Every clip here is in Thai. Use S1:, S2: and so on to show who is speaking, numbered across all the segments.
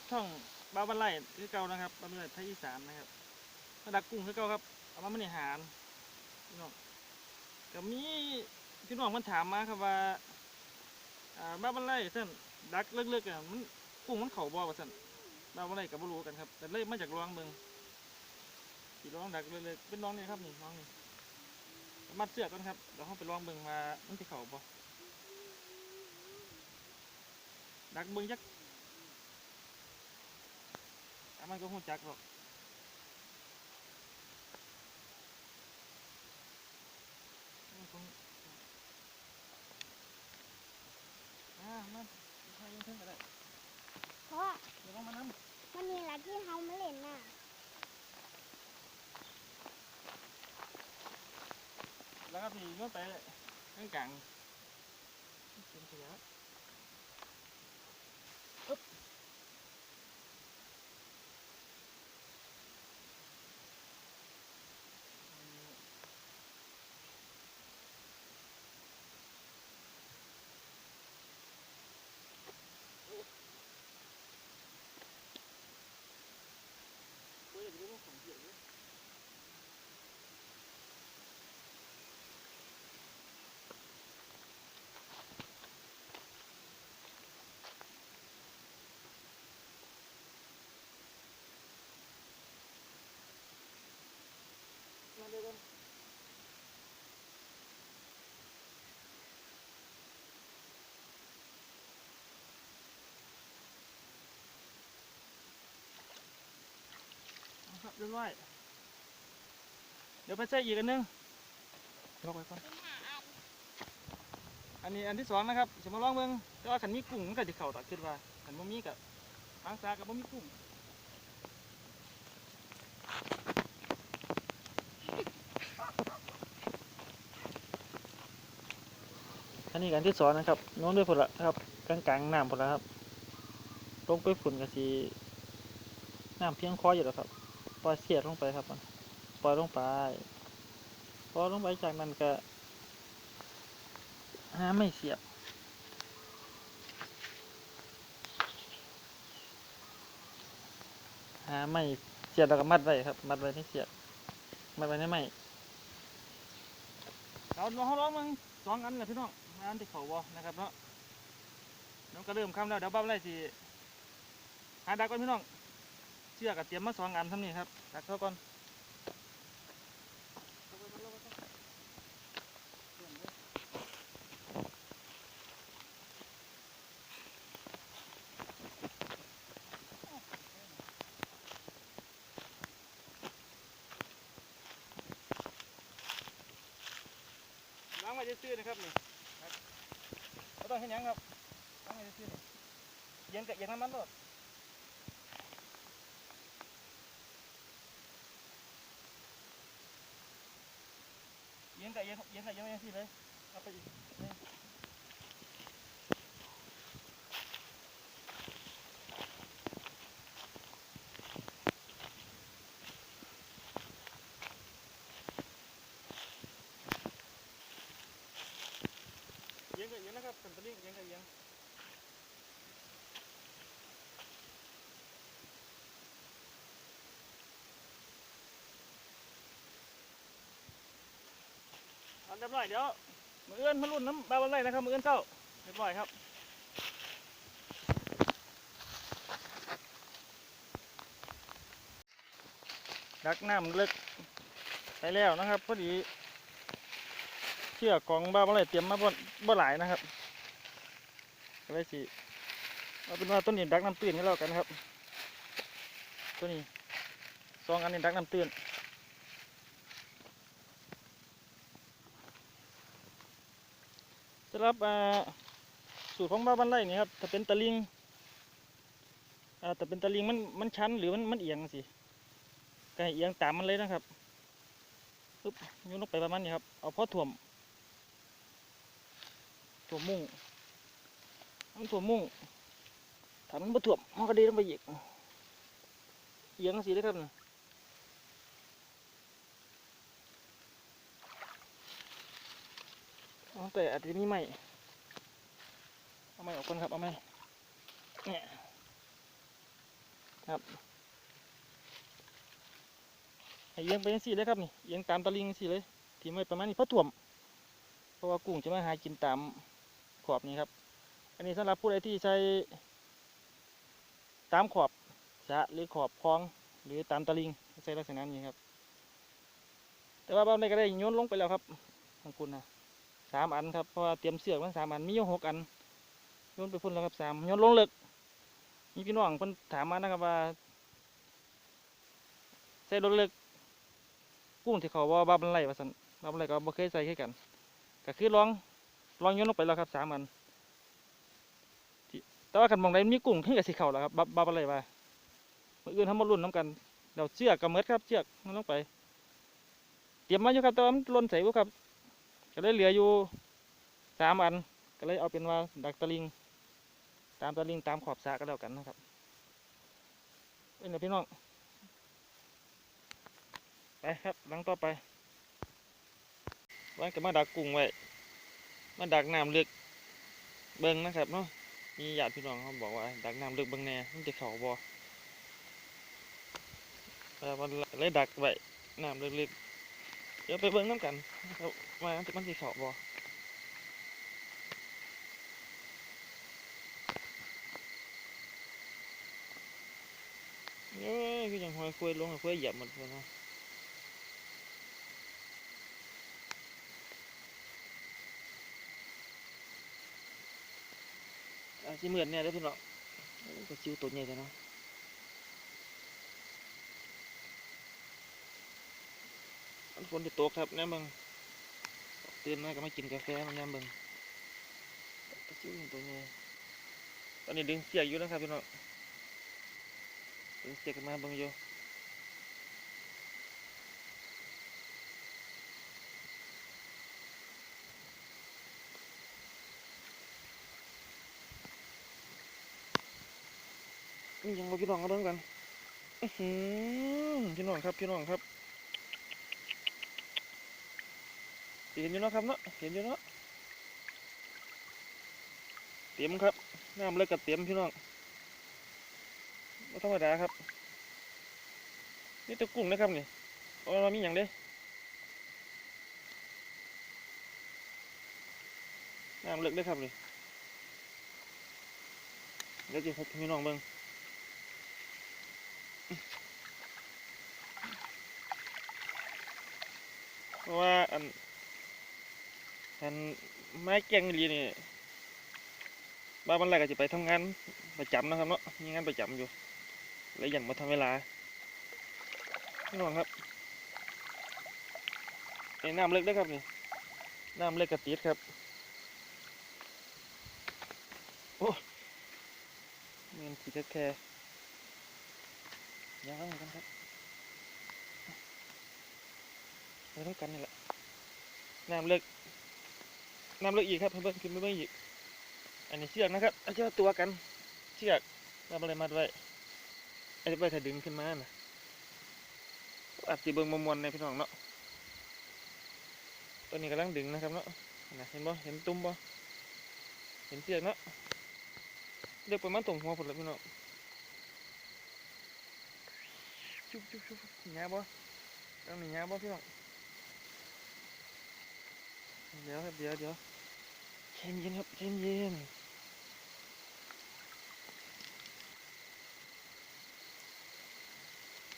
S1: ับช่องบ้าบันไล่คือเก่านะครับบ้าบันไล่ไทยอีสานนะครับมาดักกุ้งคือเก่าครับเอามาบริหารพี่น้องก็มีพี่น้องมันถามมาครับว่าอ่าบ้าบันไล่เส้นดักเลิกๆอะมันกุ้งมันเข่าบ่ว่าสั่นบ้าบันไล่กับบ่รู้กันครับแต่เลยมาจากรวงเมืองสีร้องดักเลิกๆเป็นน้องนี่ครับนี่น้องนี่มัดเสือกกันครับเดี๋ยวเขาไปลองเบิ่งมามันจะเข่าบ่ดักเบิ่งจัก อะมันก็หูจักหรอกมันคงอ่ามันใครยังเพิ่งก็ได้
S2: เพราะว่า
S1: เดี๋ยวลองมานั่
S2: มันมีอะไรที่เขาไม่เล่นน่ะ
S1: แล้วก็พี่โยนไปข้างกลางเป็นขยะอึ๊บเฮ้ยเดี๋ยวมันของเยอะเลย มาเดี๋ยวกัน เรียบร้อย เดี๋ยวไปใส่อีกอันนึงลอกไว้ก่อน
S2: อัน
S1: นี้อันที่สองนะครับจะมาลองเบิ่งแต่ว่าขันมีกุ้งมันก็จะเข่าตักขึ้นว่าขันบ่มีกับทางซากับบ่มีกุ้งอันนี้กันที่สองนะครับน้นด้วยผลละครับกลางกลางๆน้ำผลละครับลงไปฝุ่นกับสีน้ำเพียงคออยู่แล้วครับ ปล่อยเสียดลงไปครับมันปล่อยลงไปพอลงไปจากนั้นก็หาไม่เสียบหาไม่เสียบแล้วก็มัดไว้ครับ มัดไว้ที่เสียบมัดไว้ในไม้เอาลองลองมึงสองอันเลยพี่น้องอันที่เขาวอนะครับเนาะน้องก็เริ่มคำแล้วเดี๋ยวบ้าไรสิหาดักก่อนพี่น้อง ชือกกับเตรียมมาสองอันทำนี่ครับดักเข้าก่อนล้างไว้ซื่อนะครับนี่ครับต้องเห็นยังครับล้างไว้ซื่อเย็นกับเย็นน้ำมันโลด เยังไงยังไม่ที่เลยเอาไปอีกย็นกับเย็นนะครับสันตะลิงยังไงยัง เรียบร้อยเดี๋ยวมือเอื้อนมารุ่นน้ำบาวันไรนะครับมือเอื้อนเจ้าเรียบร้อยครับดักน้ำลึกไปแล้วนะครับพอดีเชือกของบาวันไรเตรียมมาบ่บ่หลายนะครับก็เลยสิเอาเป็นว่าต้นนี้ดักน้ำตื้นให้เรากันครับ ตัวนี้สองอันนี้ดักน้ำตื้นำหรับสูตรของบ้านบ้านไร่นี่ครับถ้าเป็นตะลิงแต่เป็นตะลิงมันมันชันหรือมันมันเอียงสิก็ให้เอียงตามมันเลยนะครับปึ๊บโยนลงไปประมาณนี้ครับเอาพอถ่วมถ่วมมุ่งมันถ่วมมุ่งถ้ามันบ่ถ่วมมันก็ดีลงไปอีกเอียงสิเลยครับน่ะอ๋อ แต่อาจจะมีไหมเอาไหมออกก่อนครับเอาไหมเนี่ยครับเอียงไปยังสี่เลยครับนี่เอียงตามตะลิงสี่เลยทีมไว้ประมาณนี้เพราะถ่วม เพราะว่ากุ้งจะมาหากินตามขอบนี้ครับ อันนี้สำหรับผู้ใดที่ใช้ตามขอบสะหรือขอบคลองหรือตามตะลิงใช้ลักษณะนี้ครับ แต่ว่าบ้างใดก็ได้โยนลงไปแล้วครับของคุณนะ สามอันครับเพราะว่าเตรียมเสือกมันสามอันมีอยู่หกอันโยนไปพุ่นแล้วครับสามโยนลงเลิกมีพี่น้องเพิ่นถามมานะครับว่าใส่ลงเลิกกุ้งที่เขาว่าบ้าบันไลว่าสันบ้าบันไลก็บ่เคยใส่ให้กันก็คือลองลองโยนลงไปแล้วครับสามอันแต่ว่ากันมองใดมันมีกุ้งขึ้นกับสีเขาแล้วครับบ้าบาอะไรว่าเมื่ออื่นทำมารุ่นน้ำกันเดี๋ยวเชือกกับเม็ดครับเชือกมันลงไป เตรียมมาอยู่ครับแต่ว่ามันล่นใส่บุครับ ก็เลยเหลืออยู่สามอัน ก็เลยเอาเป็นว่าดักตะลิง ตามตะลิงตามขอบสระก็แล้วกันนะครับเป็นไงพี่น้อง ไปครับหลังต่อไปว่าก็มาดักกุ้งไว้ มาดักน้ำลึกเบิ่งนะครับเนาะ มีญาติพี่น้องเขาบอกว่า ดักน้ำลึกเบิ่งแน่มันจะเข่าบ่เออมันเลยดักไว้น้ำลึกๆเดี๋ยวไปเบิ่งน้ำกันนะครับ มันมันจะเข่บ่เอ้ยคือยังหอยคุยลงหอยคุยหยียบหมดเลยนะอาจจะเหมือนเนี่ยได้อพี่น้องโอ้ก็จิวตัวใหญ่เลยเนาะมันฝนจะตกครับเนี่ยมึง ตื่นมาก็มากินกาแฟมันเนี่ยมึงก็จิวตัวใหญ่ตอนนี้ดึงเสียกอยู่นะครับพี่น้องดึงเสียกขึ้นมาเบิ่งอยู่ยังบ่พี่น้องเอาเบิ่งกันอือพี่น้องครับพี่น้องครับ เห็นอยู่เนาะครับเนาะเห็นอยู่เนาะเต็มครับน้ำเลยกับเต็มพี่น้องไม่ธรรมดาครับ นี่ตะกุ้งนะครับนี่เอามามีอย่างเด้น้ำเลิกได้ครับนี่เดี๋ยวจะพี่น้องเบิ่งเพราะว่าอัน อันไม้แกงอีหลีนี่บ้านวันแรกก็จะไปทำงานประจำนะครับเนาะมีงานประจำอยู่เลยอย่างมาทำเวลาพี่น้องครับไอ้น้ำเล็กได้อครับนี่น้ำเล็กกระติดครับโอ้เงินสีแค่ยาวเหมือนกันครับไปต้องกันนี่แหละน้ำเล็ก น้ำลึกอีกครับเพิ่มขึ้นไปเพิ่มอีก อันนี้เชือกนะครับเอาเชือกตัวกัน เชือกเราอะไรมาด้วยไอ้ที่ไปถ้าดึงขึ้นมาน่ะอาจจะเบิ่งมมวนในพี่น้องเนาะ ตัวนี้กำลังดึงนะครับเนาะนะเห็นบ่ เห็นตุ้มบ่ เห็นเชือกเนาะเรียกประมาณตรงหัวผลแล้วพี่น้องชุบชุบชุบหยาบ่ต้องหนีหยาบ่พี่น้อง เดี๋ยวครับเดี๋ยวเดี๋ยวเย็นเย็นครับเย็นเย็น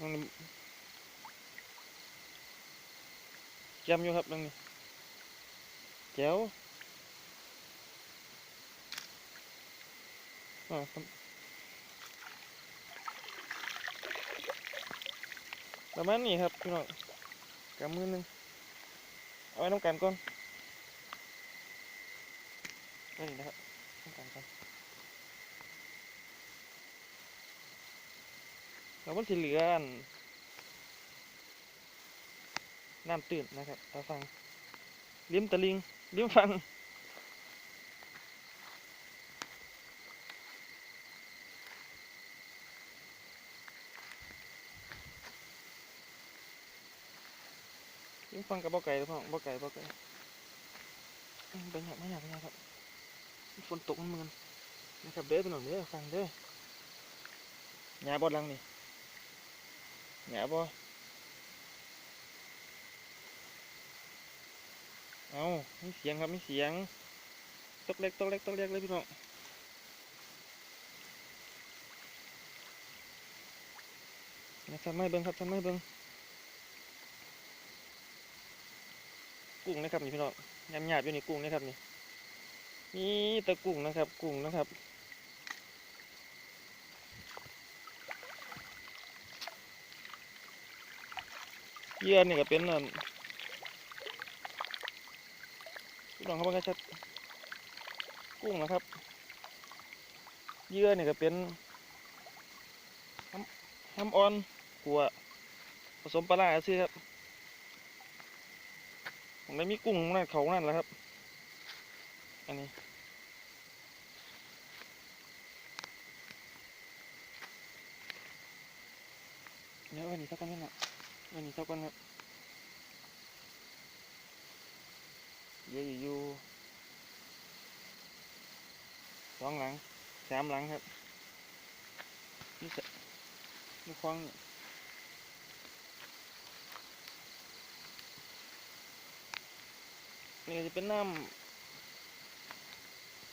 S1: มันจำอยู่ครับตรงนี้แจ๋วอ่าครับประมาณนี้ครับพี่น้องกำมือหนึงเอาไว้น้ำกันก่อน นี่นะครับต้องการกันแล้วมันสีเหลือนน้ำตื้นนะครับตาฟังริมตะลิงริมฟังริมฟังกับบ่ไก่พ่อบ่ไก่บ่ไก่อืมเป็นอย่างไม่อยากไม่อยครับ ฝนตกมันมือนนะครับเด้อพี่น้องเด้อฟังเด้อหญ้าบดลังนี่หยาบ่เอาไมีเสียงครับไมีเสียงตกเล็กตกเล็กตกเล็กเลยพี่น้องนะทำให้เบิ้งครับทำให้เบิ้งกุ้งนะครับนี่พี่น้องยำหยาบอยู่นี่กุ้งนะครับนี่ นี่ตะกุ้งนะครับ กุ้งนะครับ เยื่อนี่ก็เป็นนั่นพี่น้องเขาบอกชัดกุ้งนะครับ เยื่อนี่ก็เป็นห้ำห้ำอ่อนกัวผสมปลาร้าซื้อครับผมได้มีกุ้งนั่นเขานั่นแหละครับ อันนี้เดี๋ยวอันนี้สักกันนี่แหละอันนี้เท่ากันครับเยอะอยู่สองหลังสามหลังครับนี่สะนี่ควางนี่จะเป็นน้ำ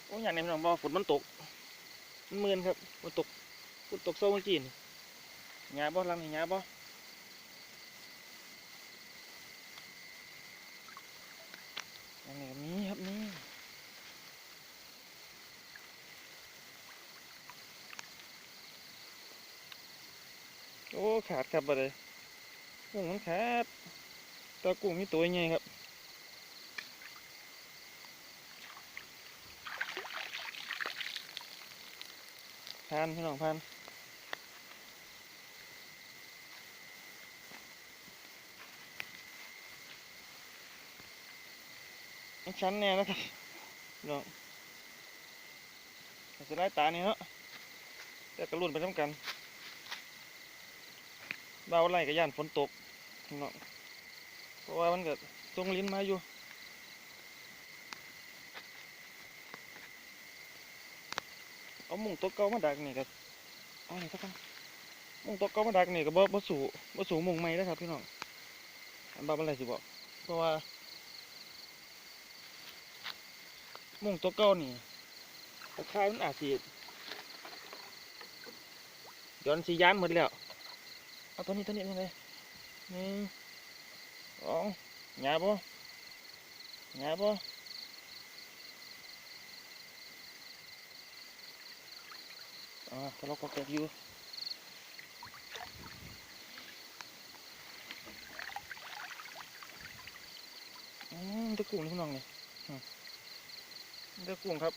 S1: โอ้ยอย่างนี้พี่น้องบอกฝนมันตก มันมืนครับฝนตกฝนตกโซ่เมื่อกี้นี่หยาบ่ลังนี่หยาบ่อันนี้มีครับนี่โอ้ขาดครับบ่เลยกุ้งมันขาดแตัวกุ้งมีตัวใหญ่ครับ พานพี่น้องพานมันชั้นแน่นะครับพี่น้องจะได้ตานี่เนาะแต่กระลุ่นไปทั้งกันเบาไหลกับย่านฝนตกพี่น้องเพราะว่ามันเก็ทรงลิ้นมาอยู่ เอามุงตัวเก่ามาดักนี่ก็เอานี่สักครั้งมุงตัวเก่ามาดักนี่ก็บ่บ่สู่บ่สู่มุงใหม่นะครับพี่น้องอันบ้าอะไรสิบอกเพราะว่า มุ้งตัวเก่านี่ตะไคร้มันอาจสิย้อนสีย้านหมดแล้วเอาตัวนี้ตัวนี้นี่เลยหนึ่งสองหยาบ่หยาบ่ อ่าทะเลาะกับแกกอยู่อืมตะกุ่งนี่พี่น้องนี่เลือกกุ้งครับ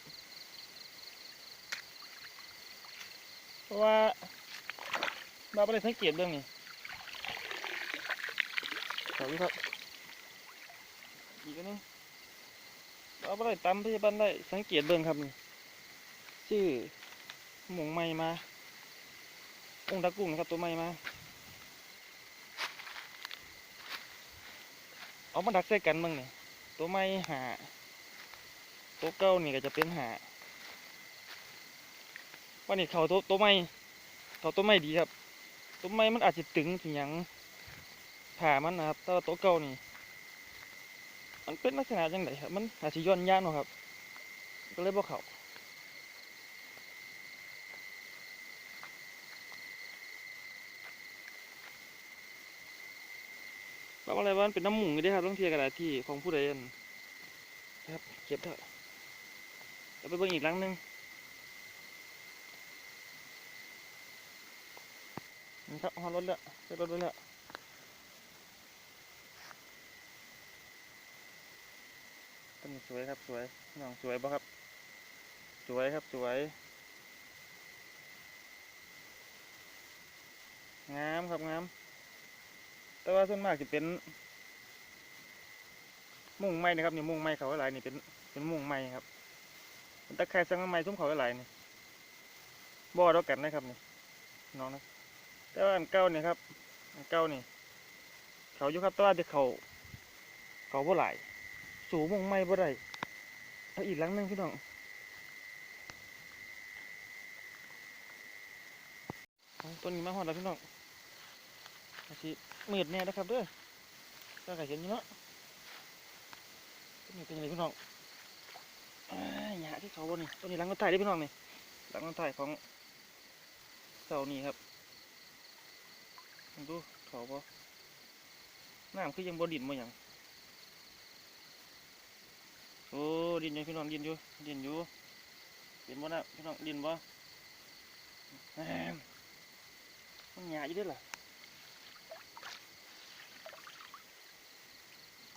S1: เพราะว่าบาไปเลยสังเกตเรื่องนี้ขอบคุณครับ อีกนึงบาไปเลยตำพยาบาลได้สังเกตเบื้องครับนี่ชื่อ หมงไม้มากุ้งตะกุ้งนะครับตัวไม้มา เอามาดักใส่กันบ้างนี่ตัวไม้หาตัวเก้านี่ก็จะเป็นหาว่านี่เขาตัวตัวไม่เขาตัวไม่ดีครับ ตัวไม่มันอาจจะตึงสิหยังผ่ามันนะครับแต่ว่าตัวเก้านี่มันเป็นลักษณะจังไดครับ มันอาจจะย้อนย่านเนาะครับ ก็เลยบ่เขา อะไรว่ามันเป็นน้ำหมูนี่ด้ครับต้องเทียกระดาษที่ของผู้ใดอันครับเก็บเถอะเราไปเบิ่งอีกหลังหนึ่งนี่ครับฮอดรถแล้วไปรถรถแล้วต้นสวยครับสวยน้องสวยบ่ครับ สวยครับสวย งามครับงาม แต่ว่าส่วนมากจะเป็น มุ้งไม้นะครับนี่มุ้งไม้เขาหลายนี่เป็นเป็นมุ้งไม้ครับตะไคร้สังไม้ทุ่มเขาหลายนี่บ่อเท่ากันนะครับนี่น้องนะแต่ว่าอันเก้านี่ครับอันเก้านี่ เขาอยู่ครับแต่ว่าจะเขาเขาบ่หลาย สูงมงไม่บ่ได้เอาอีกหลังนึงพี่น้องต้นนี้มาหอดแล้วพี่น้อง อาชีมืดแน่นะครับเด้อก็ไก่เห็นอยู่เนาะตัวนี้เป็นยังไงพี่น้องอยหยาที่เขาบนนี่ตัวนี้หลังก็ถ่ายได้พี่น้องนี่หลังก็ถ่ายของเสานี่ครับดูเขาบ่น้ำคือยังบนดินมาอย่างโอ้ดินอยู่พี่น้องดินอยู่ดินอยู่เห็นบ่นะพี่น้องดินบ่มันหยาอยู่ด้วยล่ะ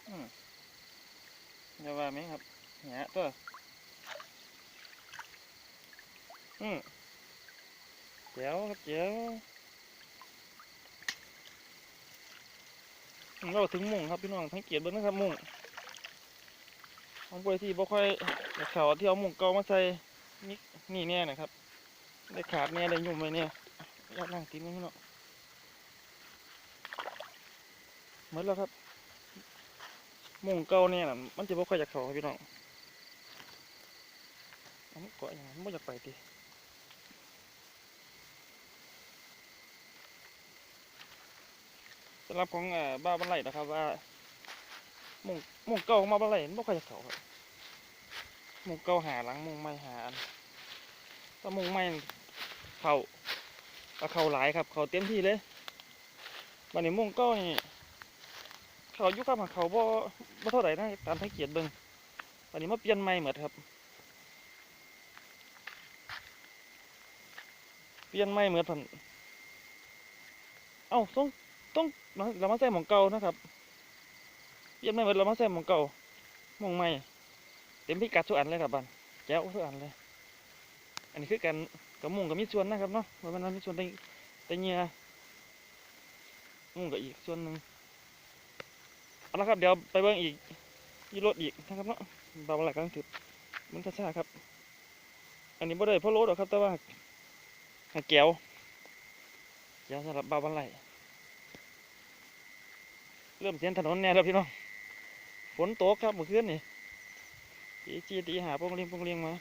S1: อย่าว่าไหมครับหยตัวอืมเจ๋วครับเจ๋วเราถึงมุ่งครับพี่น้องทั้งเกียรติเบิ้งนะครับมุ่งของบริที่บ่ค่อยเขาที่เอามุ่งเก่ามาใส่นี่นี่แน่นะครับ ได้ขาดแน่ได้ยุ่มไปเนี่ยอยากนั่งกินมั้งพี่น้องหมดแล้วครับ มุงเก่าเนี่ยนะมันจะบ่ค่อยอยากเข้าพี่น้องอันเกาะอย่างนั้นบ่อยากไปติสำหรับของอบ้าบันไลนะครับว่ามุงมุงเก่าของมาบันไลมันบ่ค่อยอยากเข้าครับมุงเก่าหาหลังมุงใหม่หาอันถ้ามุงใหม่เข้าเอาเข้าหลายครับ เข้าเต็มที่เลยบัดนี้มุงเก่านี่ เขายุคกับเขาบ่บ่เท่าไหร่นะตามสังเกียรตเบิ่งวันนี้มาเปลี่ยนใหม่หมดครับ เปลี่ยนใหม่เหมือนพันเอ้าต้องต้องเรามาใส่หมองเก่านะครับเปลี่ยนใหม่เหมือนเรามาใส่หมองเก่าหมองใหม่เต็มพิกัดทุกอันเลยครับบันแจ้วทุกอันเลย อันนี้คือกันกับมุงกับมีส่วนนะครับเนาะว่ามันมีส่วนแต่แต่เหงียมุงกับอีกส่วนหนึ่ง เอาละครับเดี๋ยวไปเบิ่งอีกยีรถอีกนะครับเนาะเบาไหลกำลังถือมันช้าๆครับ อันนี้บ่ได้เพราะรถหรอกครับแต่ว่าหาแก้วแก้วสำหรับเบาไหลเริ่มเสียนถนนแน่แล้วพี่น้องฝนตกครับเมื่อคืนนี่ตีจีตีหาโปงเลียงโปงเลียงมา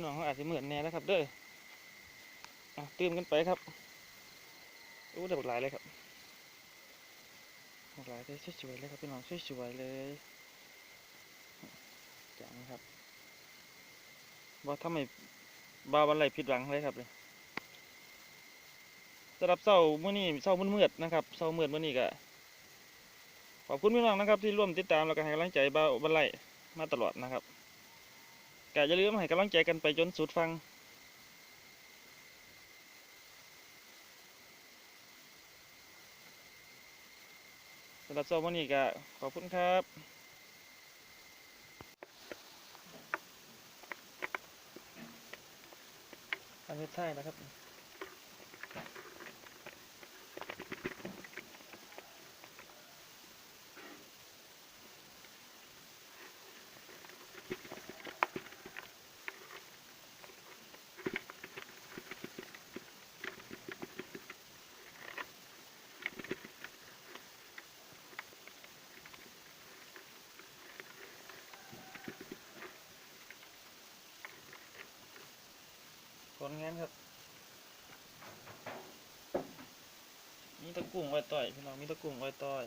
S1: พี่น้องเขาอาจจะเหมือนแน่แล้วครับ เด้ออตื่มกันไปครับโอ้ได้บักหลายเลยครับบักหลายเลยสวยๆเลยครับพี่น้องสวยๆเลยจังครับว่าทำไมบาวันไหลผิดหวังเลยครับเลยสำหรับเศร้าเมื้อนี้เศร้ามืดๆนะครับเศร้ามืดมื้อนี้ก็ขอบคุณพี่น้องนะครับที่ร่วมติดตามแล้วก็ให้กำลังใจบาวันไหลมาตลอดนะครับ ก็อย่าลืมให้กำลังใจกันไปจนสุดฟังสำหรับเช้าวันนี้ก็ขอบคุณครับอันนี้ใช่นะครับ คนงั้นครับ มีตะกุ่งไว้ต่อยพี่น้องมีตะกุ่งไว้ต่อย